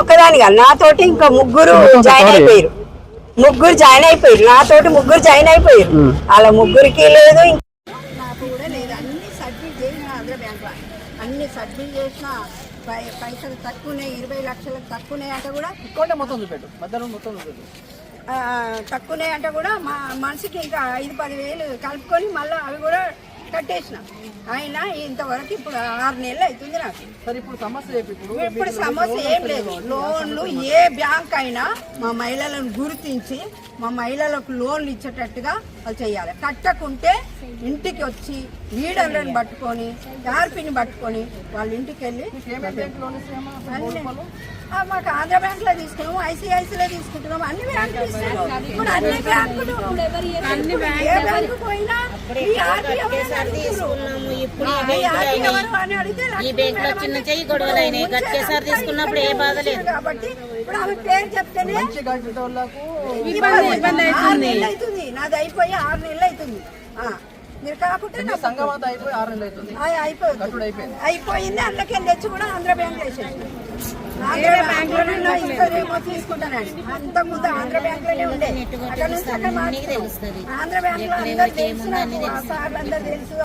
ఒక్కదాని కాదు నాతోటి ఇంకా ముగ్గురు జాయిన్ అయిపోయారు. ముగ్గురు జాయిన్ అయిపోయారు. నాతోటి ముగ్గురు జాయిన్ అయిపోయారు. అలా ముగ్గురికి లేదు ఇంక- నాకు కూడా లేదు. అన్ని సబ్మిట్ చేసిన ఆంధ్ర బ్యాంక్ అన్ని సబ్మిట్ చేసిన పై- పైసలు తక్కువనే ఇరవై లక్షలకు తక్కువనే అంటే కూడా ఇంకోటే మొత్తం చూపెట్టు. మధ్యాహ్నం మొత్తం చూపెట్టు. తక్కువనే అంటే కూడా మా మనిషికి ఇంకా ఐదు పది వేలు కలుపుకొని మళ్ళీ అవి కూడా కట్టేసిన. అయినా ఇంతవరకు ఇప్పుడు ఆరు నెలలు అవుతుంది నాకు. సరే ఇప్పుడు సమస్య ఇప్పుడు సమస్య ఏం లేదు. లోన్లు ఏ బ్యాంక్ అయినా మా మహిళలను గుర్తించి మా మహిళలకు లోన్లు ఇచ్చేటట్టుగా వాళ్ళు చేయాలి. కట్టకుంటే ఇంటికి వచ్చి లీడర్లను పట్టుకొని ఆర్పిని పట్టుకొని వాళ్ళ ఇంటికి వెళ్ళి మాకు ఆంధ్ర బ్యాంక్లో తీసుకున్నాము ఐసిఐసిలో తీసుకుంటున్నాము అన్ని బ్యాంకులు ఇస్తున్నాము. ఇప్పుడు అన్ని బ్యాంకులు ఏ బ్యాంకు పోయినా చిన్న చెయ్యి గొడవలు అయినాయి. తీసుకున్నప్పుడు ఏ బాధ లేదు. కాబట్టి ఇప్పుడు ఆమె పేరు చెప్తేనే ఇబ్బంది ఆరు నెలలు అవుతుంది. నాది అయిపోయి ఆరు నెలలు అవుతుంది. ఆ, మీరు కాకుంటే అంతా అయిపోయి ఆరు నెలలు అవుతుంది. అయిపోయింది. అయిపోయింది. అందులోకి తెచ్చి కూడా ఆంధ్ర బ్యాంక్ వేసేసి ఆంధ్ర బ్యాంక్లో ఇస్తారేమో తీసుకుంటానండి అంత ముందు ఆంధ్ర బ్యాంక్లోనే ఉండే. అక్కడ నుంచి అక్కడ మార్చుకున్నాం. ఆంధ్ర బ్యాంక్లో అందరు తెలుసు నాకు. ఆ సార్లు అందరు తెలుసు.